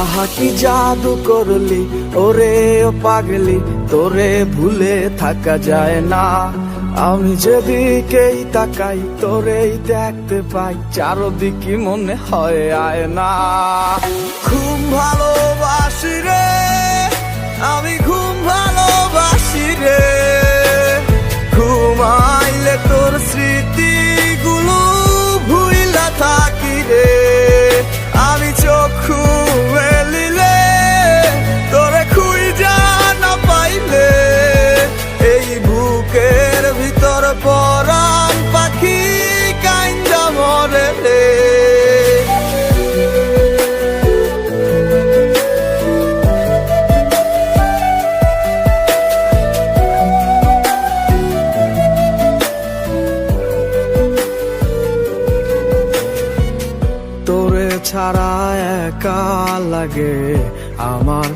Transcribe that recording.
আহা, কি জাদু করলি? ওরে পাগলি, তোরে ভুলে থাকা যায় না। আমি যেদিকেই তাকাই, তোরেই দেখতে পাই, চারদিকে মনে হয় আয় না খুব ভালোবাসি রে, আমি খুব ভালোবাসি রে। ঘুমাইলে তোর স্মৃতিগুলো পরাণ পাখি কাইন্দা মরে রে। তোরে ছাড়া একা লাগে আমার